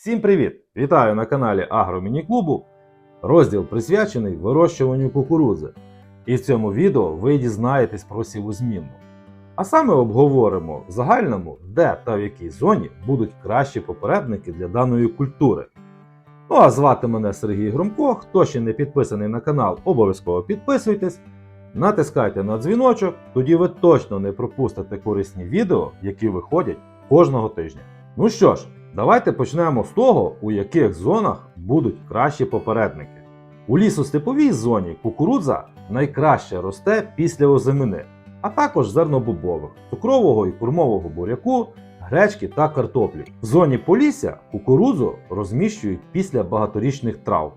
Всім привіт! Вітаю на каналі Агромініклубу. Розділ присвячений вирощуванню кукурудзи. І в цьому відео ви дізнаєтесь про сівозмінну. А саме обговоримо в загальному, де та в якій зоні будуть кращі попередники для даної культури. Ну а звати мене Сергій Громко. Хто ще не підписаний на канал, обов'язково підписуйтесь, натискайте на дзвіночок, тоді ви точно не пропустите корисні відео, які виходять кожного тижня. Ну що ж, давайте почнемо з того, у яких зонах будуть кращі попередники. У лісостеповій зоні кукурудза найкраще росте після озимини, а також зернобобових, цукрового і кормового буряку, гречки та картоплі. В зоні полісся кукурудзу розміщують після багаторічних трав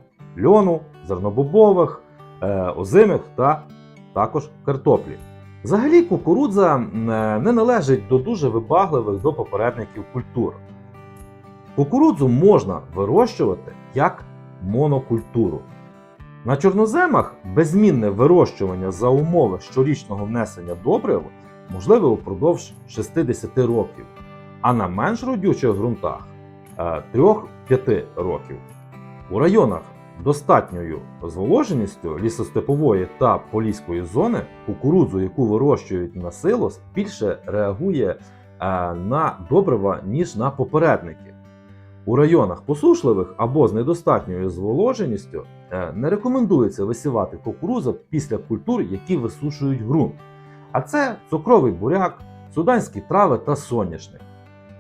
льону, зернобобових, е, озимих та також картоплі. Взагалі кукурудза е, не належить до дуже вибагливих до попередників культур. Кукурудзу можна вирощувати як монокультуру. На чорноземах беззмінне вирощування за умови щорічного внесення добрив можливе упродовж 60 років, а на менш родючих ґрунтах 3-5 років. У районах достатньою зволоженістю лісостепової та поліської зони кукурудзу, яку вирощують на силос, більше реагує е, на добрива, ніж на попередники. У районах посушливих або з недостатньою зволоженістю е, не рекомендується висівати кукурудзу після культур, які висушують ґрунт. А це цукровий буряк, суданські трави та соняшник.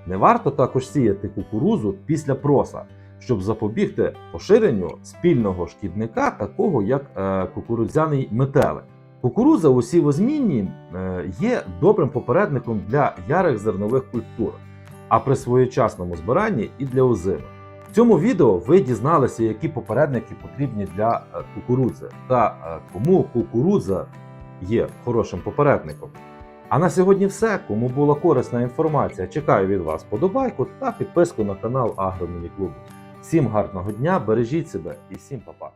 Не варто також сіяти кукурудзу після проса, щоб запобігти поширенню спільного шкідника, такого як е, кукурудзяний метелик. Кукурудза у сівозмінні е, є добрим попередником для ярих зернових культур, а при своєчасному збиранні і для озимих. В цьому відео ви дізналися, які попередники потрібні для е, кукурудзи та е, кому кукурудза є хорошим попередником. А на сьогодні все. Кому була корисна інформація, чекаю від вас подобайку та підписку на канал Агромініклубу. Всім гарного дня, бережіть себе і всім па-па!